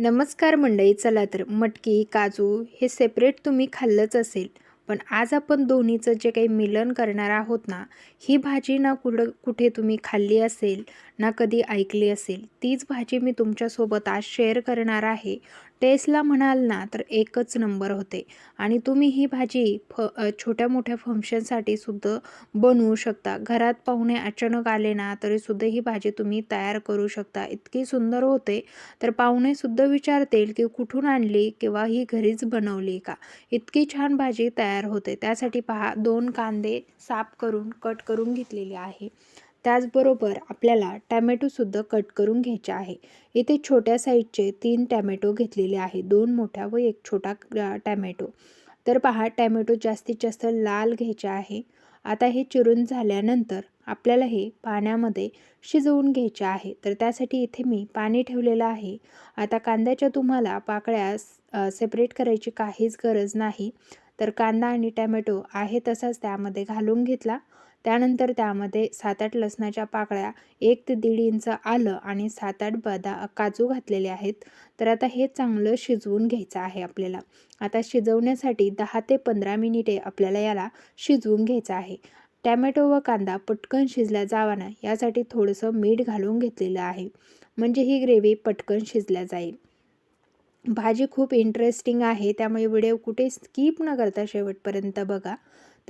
नमस्कार मंडळी चला तर मटकी काजू हे सेपरेट तुम्ही खाल्लंच असेल. पण आज आपण दोन्हीचं जे काही मिलन करणार आहोत ना ही भाजी ना कुठं कुठे तुम्ही खाल्ली असेल ना कधी ऐकली असेल तीच भाजी मी तुमच्यासोबत आज शेअर करणार आहे. टेस्टला म्हणाल ना तर एकच नंबर होते. आणि तुम्ही ही भाजी फ छोट्या मोठ्या फंक्शनसाठी सुद्धा बनवू शकता. घरात पाहुणे अचानक आले ना तरीसुद्धा ही भाजी तुम्ही तयार करू शकता. इतकी सुंदर होते. तर पाहुणेसुद्धा विचारतील की कुठून आणली किंवा ही घरीच बनवली का? इतकी छान भाजी तयार होते. त्यासाठी पहा दोन कांदे साफ करून कट करून घेतलेले आहे. त्याचबरोबर आपल्याला टॅमॅटोसुद्धा कट करून घ्यायचे आहे. इथे छोट्या साईजचे तीन टॅमॅटो घेतलेले आहे दोन मोठ्या व एक छोटा टॅमॅटो. तर पहा टॅमॅटो जास्तीत जास्त लाल घ्यायचे आहे. आता हे चिरून झाल्यानंतर आपल्याला हे पाण्यामध्ये शिजवून घ्यायचे आहे. तर त्यासाठी इथे मी पाणी ठेवलेलं आहे. आता कांद्याच्या तुम्हाला पाकळ्या सेपरेट करायची काहीच गरज नाही. तर कांदा आणि टॅमॅटो आहे तसाच त्यामध्ये घालून घेतला. त्यानंतर त्यामध्ये सात आठ लसणाच्या पाकळ्या एक ते दीड इंच आलं आणि सात आठ बदा काजू घातलेले आहेत. तर आता हे चांगलं शिजवून घ्यायचं आहे आपल्याला. आता शिजवण्यासाठी दहा ते पंधरा मिनिटे आपल्याला याला शिजवून घ्यायचं आहे. टॅमॅटो व कांदा पटकन शिजला जावा ना यासाठी थोडंसं मीठ घालून घेतलेलं आहे. म्हणजे ही ग्रेव्ही पटकन शिजल्या जाईल. भाजी खूप इंटरेस्टिंग आहे त्यामुळे व्हिडिओ कुठे स्किप न करता शेवटपर्यंत बघा.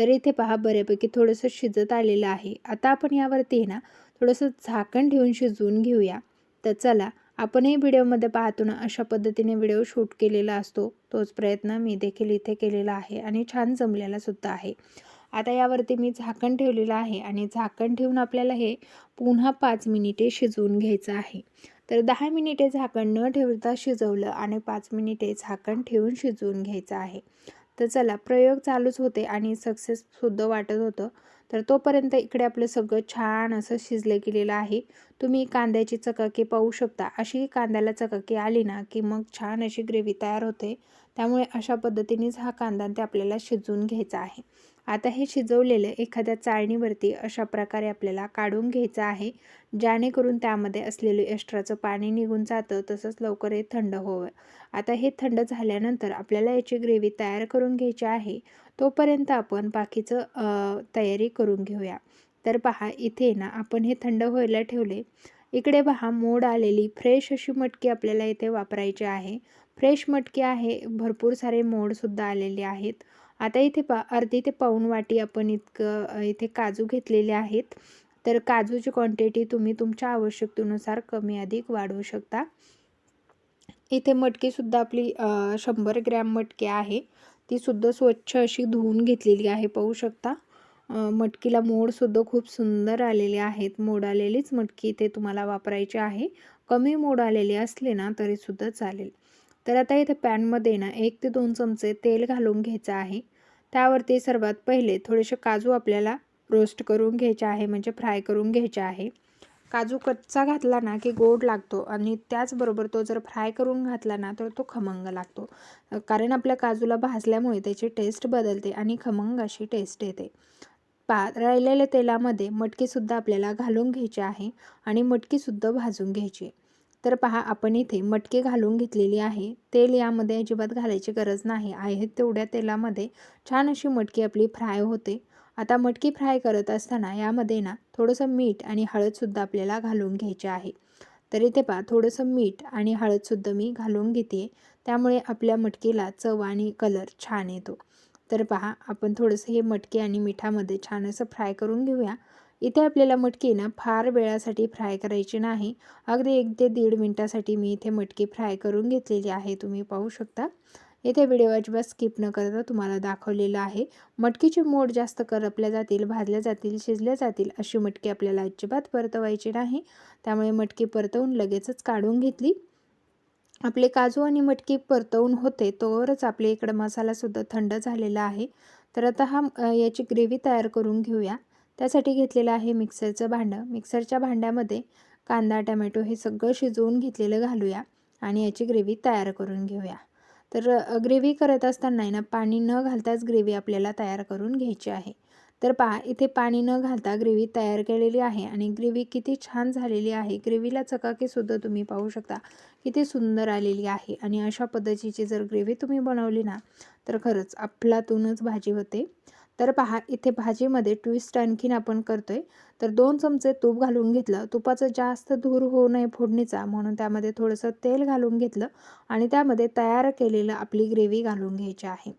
तर इथे पहा बऱ्यापैकी थोडंसं शिजत आलेलं आहे. आता आपण यावरती ना थोडंसं झाकण ठेवून शिजवून घेऊया. तर चला आपणही व्हिडिओमध्ये पाहतो ना अशा पद्धतीने व्हिडिओ शूट केलेला असतो. तोच प्रयत्न मी देखील इथे केलेला आहे आणि छान जमलेला सुद्धा आहे. आता यावरती मी झाकण ठेवलेलं आहे आणि झाकण ठेवून आपल्याला हे पुन्हा पाच मिनिटे शिजवून घ्यायचं आहे. तर दहा मिनिटे झाकण न ठेवता शिजवलं आणि पाच मिनिटे झाकण ठेवून शिजवून घ्यायचं आहे. तर चला प्रयोग चालूच होते आणि सक्सेससुद्धा वाटत होतं. तर तोपर्यंत इकडे आपलं सगळं छान असं शिजलं गेलेलं आहे. तुम्ही कांद्याची चकाकी पाहू शकता. अशी कांद्याला चकाकी आली ना की मग छान अशी ग्रेव्ही तयार होते. त्यामुळे अशा पद्धतीनेच हा कांदा ते आपल्याला शिजवून घ्यायचा आहे. आता हे शिजवलेलं एखाद्या चाळणीवरती अशा प्रकारे आपल्याला काढून घ्यायचं आहे जेणेकरून त्यामध्ये असलेलं एक्स्ट्राचं पाणी निघून जातं तसंच लवकर हे थंड होवं आता हे थंड झाल्यानंतर आपल्याला याची ग्रेव्ही तयार करून घ्यायची आहे तोपर्यंत आपण बाकीचं तयारी करून घेऊया. तर पहा इथे ना आपण हे थंड व्हायला ठेवले. इकडे पहा मोड आलेली फ्रेश अशी मटकी आपल्याला इथे वापरायची आहे. फ्रेश मटकी आहे भरपूर सारे मोडसुद्धा आलेले आहेत. आता इथे पा अर्धी ते पाऊण वाटी आपण इतकं इथे काजू घेतलेले आहेत. तर काजूची क्वांटिटी तुम्ही तुमच्या आवश्यकतेनुसार कमी अधिक वाढवू शकता. इथे मटकीसुद्धा आपली शंभर ग्रॅम मटकी आहे. तीसुद्धा स्वच्छ अशी धुवून घेतलेली आहे पाहू शकता. मटकीला मोडसुद्धा खूप सुंदर आलेले आहेत. मोड आलेलीच मटकी इथे तुम्हाला वापरायची आहे. कमी मोड आलेले असले ना तरीसुद्धा चालेल. तर आता इथे पॅनमध्ये ना एक ते दोन चमचे तेल घालून घ्यायचं आहे. त्यावरती सर्वात पहिले थोडेसे काजू आपल्याला रोस्ट करून घ्यायचे आहे म्हणजे फ्राय करून घ्यायचे आहे. काजू कच्चा घातला ना की गोड लागतो आणि त्याचबरोबर तो जर फ्राय करून घातला ना तर तो खमंग लागतो. कारण आपल्या काजूला भाजल्यामुळे त्याची टेस्ट बदलते आणि खमंग अशी टेस्ट येते. पा राहिलेल्या तेलामध्ये मटकीसुद्धा आपल्याला घालून घ्यायची आहे आणि मटकीसुद्धा भाजून घ्यायची. तर पहा आपण इथे मटकी घालून घेतलेली आहे. तेल यामध्ये अजिबात घालायची गरज नाही. आहे तेवढ्या तेलामध्ये छान अशी मटकी आपली फ्राय होते. आता मटकी फ्राय करत असताना यामध्ये ना थोडंसं मीठ आणि हळदसुद्धा आपल्याला घालून घ्यायचे आहे. तर इथे पहा थोडंसं मीठ आणि हळदसुद्धा मी घालून घेते त्यामुळे आपल्या मटकीला चव आणि कलर छान येतो. तर पहा आपण थोडंसं हे मटकी आणि मिठामध्ये छान असं फ्राय करून घेऊया. इथे आपल्याला मटकी ना फार वेळासाठी फ्राय करायची नाही. अगदी एक ते दीड मिनटासाठी मी इथे मटकी फ्राय करून घेतलेली आहे तुम्ही पाहू शकता. इथे व्हिडिओ अजिबात स्किप न करता तुम्हाला दाखवलेलं आहे. मटकीचे मोड जास्त करपल्या जातील भाजल्या जातील शिजल्या जातील अशी मटकी आपल्याला अजिबात परतवायची नाही. त्यामुळे मटकी परतवून लगेचच काढून घेतली. आपले काजू आणि मटकी परतवून होते तोवरच आपल्या इकडं मसालासुद्धा थंड झालेला आहे. तर आता हा याची ग्रेव्ही तयार करून घेऊया. त्यासाठी घेतलेलं आहे मिक्सरचं भांडं. मिक्सरच्या भांड्यामध्ये कांदा टमॅटो हे सगळं शिजवून घेतलेलं घालूया आणि याची ग्रेव्ही तयार करून घेऊया. तर ग्रेव्ही करत असताना ना पाणी न घालताच ग्रेव्ही आपल्याला तयार करून घ्यायची आहे. तर पहा इथे पाणी न घालता ग्रेव्ही तयार केलेली आहे आणि ग्रेव्ही किती छान झालेली आहे. ग्रेव्हीला चकाकीसुद्धा तुम्ही पाहू शकता. किती सुंदर आलेली आहे आणि अशा पद्धतीची जर ग्रेव्ही तुम्ही बनवली ना तर खरंच अफलातूनच भाजी होते. तर पहा इथे भाजीमध्ये ट्विस्ट आणखीन आपण करतो आहे तर दोन चमचे तूप घालून घेतलं. तुपाचं जास्त धूर होऊ नये फोडणीचा म्हणून त्यामध्ये थोडंसं तेल घालून घेतलं आणि त्यामध्ये तयार केलेलं आपली ग्रेव्ही घालून घ्यायची आहे.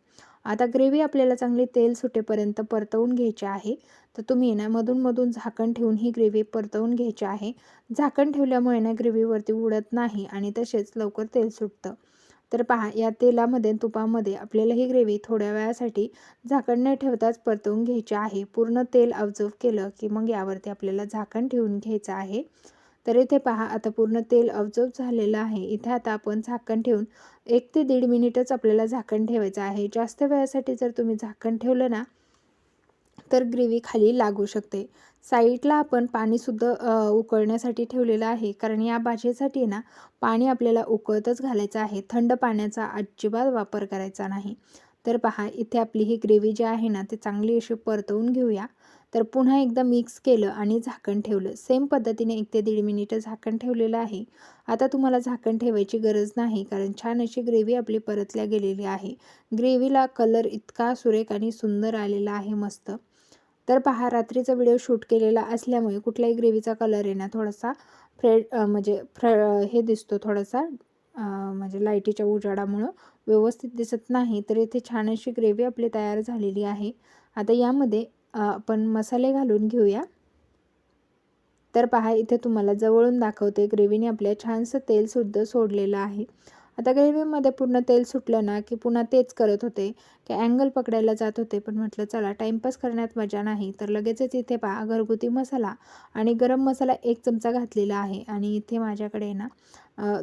आता ग्रेव्ही आपल्याला चांगली तेल सुटेपर्यंत परतवून घ्यायची आहे. तर तुम्ही ना मधून मधून झाकण ठेवून ही ग्रेव्ही परतवून घ्यायची आहे. झाकण ठेवल्यामुळे ना ग्रेव्हीवरती उडत नाही आणि तसेच लवकर तेल सुटतं. तर पहा या तेलामध्ये तुपामध्ये आपल्याला ही ग्रेव्ही थोड्या वेळासाठी झाकण न ठेवताच परतवून घ्यायची आहे. पूर्ण तेल अवजव केलं की मग यावरती आपल्याला झाकण ठेवून घ्यायचं आहे. तर इथे पहा आता पूर्ण तेल अवजव झालेलं आहे. इथे आता आपण झाकण ठेवून एक ते दीड मिनिटच आपल्याला झाकण ठेवायचं आहे. जास्त वेळासाठी जर तुम्ही झाकण ठेवलं ना तर ग्रेव्ही खाली लागू शकते. साईडला आपण पाणीसुद्धा उकळण्यासाठी ठेवलेलं आहे. कारण या भाजीसाठी ना पाणी आपल्याला उकळतच घालायचं आहे. थंड पाण्याचा अजिबात वापर करायचा नाही. तर पहा इथे आपली ही ग्रेव्ही जी आहे ना ती चांगली अशी परतवून घेऊया. तर पुन्हा एकदा मिक्स केलं आणि झाकण ठेवलं. सेम पद्धतीने एक ते दीड मिनिटं झाकण ठेवलेलं आहे. आता तुम्हाला झाकण ठेवायची गरज नाही कारण छान अशी ग्रेव्ही आपली परतल्या गेलेली आहे. ग्रेव्हीला कलर इतका सुरेख आणि सुंदर आलेला आहे मस्त. तर पहा रात्रीचा व्हिडिओ शूट केलेला असल्यामुळे कुठल्याही ग्रेव्हीचा कलर आहे ना थोडासा फ्रेड म्हणजे फ्र हे दिसतो थोडासा म्हणजे लाईटीच्या उजाडामुळं व्यवस्थित दिसत नाही तर इथे छान अशी ग्रेव्ही आपली तयार झालेली आहे. आता यामध्ये आपण मसाले घालून घेऊया. तर पहा इथे तुम्हाला जवळून दाखवते ग्रेव्हीने आपल्या छानसं तेलसुद्धा सोडलेलं आहे. आता ग्रेव्हीमध्ये पूर्ण तेल सुटलं ना की पुन्हा तेच करत होते. की अँगल पकडायला जात होते पण म्हटलं चला टाईमपास करण्यात मजा नाही. तर लगेचच इथे पहा घरगुती मसाला आणि गरम मसाला एक चमचा घातलेला आहे आणि इथे माझ्याकडे ना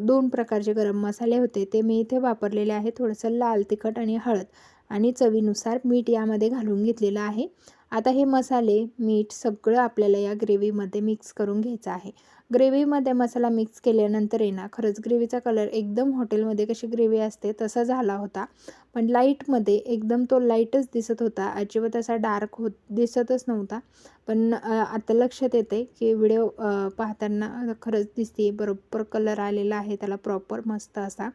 दोन प्रकारचे गरम मसाले होते. ते मी इथे वापरलेले आहे थोडंसं लाल तिखट आणि हळद आणि चवीनुसार मीठ यामध्ये घालून घेतलेलं आहे. आता हे मसाले मीठ सगळं आपल्याला या ग्रेव्हीमध्ये मिक्स करून घ्यायचं आहे. ग्रेव्हीमध्ये मसाला मिक्स केल्यानंतर आहे ना खरंच ग्रेव्हीचा कलर एकदम हॉटेलमध्ये कशी ग्रेव्ही असते तसा झाला होता. पण लाईटमध्ये एकदम तो लाईटच दिसत होता. अजिबात असा डार्क होत दिसतच नव्हता. पण आता लक्षात येते की व्हिडिओ पाहताना खरंच दिसते बरोबर कलर आलेला आहे त्याला प्रॉपर मस्त असा.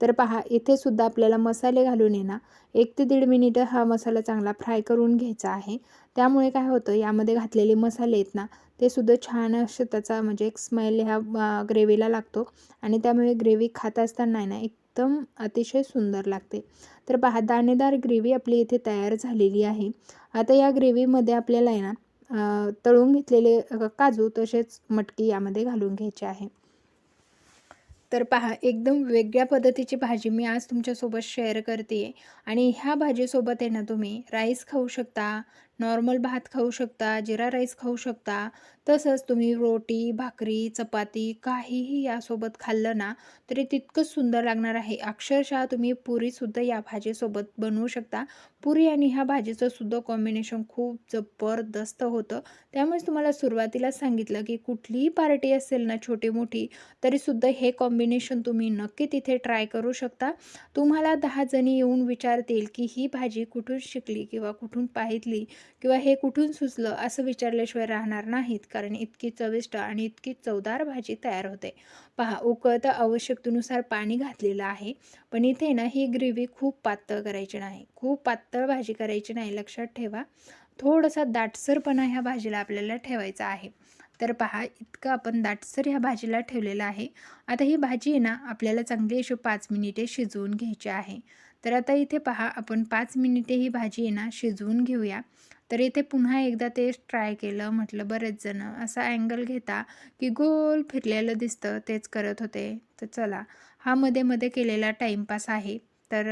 तर पहा इथे सुद्धा आपल्याला मसाले घालून ये ना एक ते दीड मिनिटं हा मसाला चांगला फ्राय करून घ्यायचा आहे. त्यामुळे काय होतं यामध्ये घातलेले मसाले आहेत ना ते सुद्धा छान असं त्याचा म्हणजे एक स्मेल ह्या ग्रेव्हीला लागतो. आणि त्यामुळे ग्रेव्ही खात असताना ना एकदम अतिशय सुंदर लागते. तर पहा दाणेदार ग्रेव्ही आपली इथे तयार झालेली आहे. आता या ग्रेव्हीमध्ये आपल्याला आहे ना तळून घेतलेले काजू तसेच मटकी यामध्ये घालून घ्यायचे आहे. तर पहा एकदम वेगळ्या पद्धतीची भाजी मी आज तुमच्यासोबत शेअर करते आहे आणि ह्या भाजीसोबत आहे ना तुम्ही राईस खाऊ शकता नॉर्मल भात खाऊ शकता जिरा राईस खाऊ शकता. तसंच तुम्ही रोटी भाकरी चपाती काहीही यासोबत खाल्लं ना तरी तितकंच सुंदर लागणार आहे. अक्षरशः तुम्ही पुरीसुद्धा या भाजीसोबत बनवू शकता. पुरी आणि ह्या भाजीचं सुद्धा कॉम्बिनेशन खूप जबरदस्त होतं. त्यामुळेच तुम्हाला सुरुवातीला सांगितलं की कुठलीही पार्टी असेल ना छोटी मोठी तरीसुद्धा हे कॉम्बिनेशन तुम्ही नक्की तिथे ट्राय करू शकता. तुम्हाला दहा जणी येऊन विचारतील की ही भाजी कुठून शिकली किंवा कुठून पाहितली? किंवा हे कुठून सुचलं असं विचारल्याशिवाय राहणार नाहीत कारण इतकी चविष्ट आणि इतकी चवदार भाजी तयार होते. पहा उकळतं आवश्यकतेनुसार पाणी घातलेलं आहे पण इथे ना ही ग्रेव्ही खूप पातळ करायची नाही. खूप पातळ भाजी करायची नाही लक्षात ठेवा. थोडासा दाटसरपणा ह्या भाजीला आपल्याला ठेवायचा आहे. तर पहा इतकं आपण दाटसर ह्या भाजीला ठेवलेलं आहे. आता ही भाजी आहे ना आपल्याला चांगली अशी पाच मिनिटे शिजवून घ्यायची आहे. तर आता इथे पहा आपण पाच मिनिटे ही भाजी आहे ना शिजवून घेऊया. तर इथे पुन्हा एकदा ते ट्राय केलं म्हटलं बरेच जण असा अँगल घेता की गोल फिरलेलं दिसतं तेच करत होते. तर चला हा मध्ये मध्ये केलेला टाईमपास आहे. तर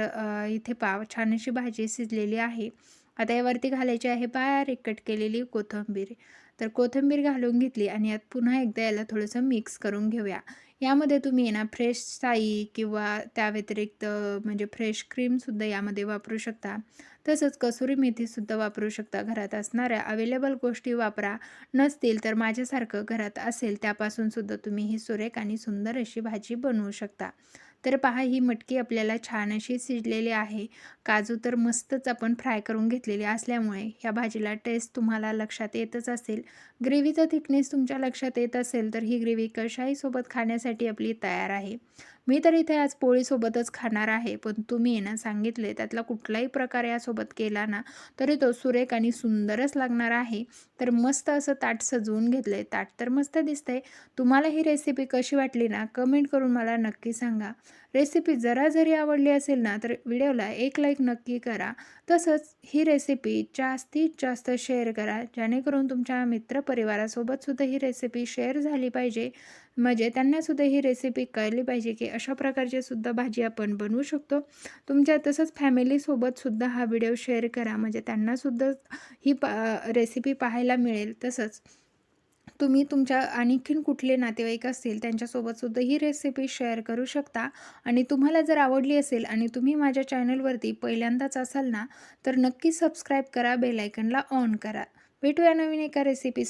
इथे पाव छान अशी भाजी शिजलेली आहे. आता यावरती घालायची आहे बारीक कट केलेली कोथिंबीर. तर कोथिंबीर घालून घेतली आणि यात पुन्हा एकदा याला थोडंसं मिक्स करून घेऊया. यामध्ये तुम्ही ना फ्रेश साई किंवा त्या व्यतिरिक्त म्हणजे फ्रेश क्रीमसुद्धा यामध्ये वापरू शकता. तसंच कसुरी मेथीसुद्धा वापरू शकता. घरात असणाऱ्या अवेलेबल गोष्टी वापरा. नसतील तर माझ्यासारखं घरात असेल त्यापासूनसुद्धा तुम्ही ही सुरेख आणि सुंदर अशी भाजी बनवू शकता. तर पहा ही मटकी आपल्याला छान अशी शिजलेली आहे. काजू तर मस्तच आपण फ्राय करून घेतलेले असल्यामुळे ह्या भाजीला टेस्ट तुम्हाला लक्षात येतच असेल. ग्रेव्हीचा थिकनेस तुमच्या लक्षात येत असेल तर ही ग्रेव्ही कशाही सोबत खाण्यासाठी आपली तयार आहे. मी तर इथे आज पोळीसोबतच खाणार आहे पण तुम्ही ना सांगितले त्यातला कुठलाही प्रकार यासोबत केला ना तरी तो सुरेख आणि सुंदरच लागणार आहे. तर मस्त असं ताट सजवून घेतलं आहे ताट तर मस्त दिसतंय. तुम्हाला ही रेसिपी कशी वाटली ना कमेंट करून मला नक्की सांगा. रेसिपी जरा जरी आवडली असेल ना तर व्हिडिओला एक लाईक नक्की करा. तसंच ही रेसिपी जास्तीत जास्त शेअर करा जेणेकरून तुमच्या मित्रपरिवारासोबतसुद्धा ही रेसिपी शेअर झाली पाहिजे. म्हणजे त्यांनासुद्धा ही रेसिपी कळली पाहिजे की अशा प्रकारची सुद्धा भाजी आपण बनवू शकतो. तुमच्या तसंच फॅमिलीसोबतसुद्धा हा व्हिडिओ शेअर करा. म्हणजे त्यांनासुद्धा ही पा रेसिपी पाहायला मिळेल तसंच. तुम्ही तुमच्या आणखीन कुठले नातेवाईक असतील त्यांच्यासोबतसुद्धा ही रेसिपी शेअर करू शकता. आणि तुम्हाला जर आवडली असेल आणि तुम्ही माझ्या चॅनलवरती पहिल्यांदाच असाल ना तर नक्की सबस्क्राईब करा बेलायकनला ऑन करा. भेटूया नवीन एका रेसिपी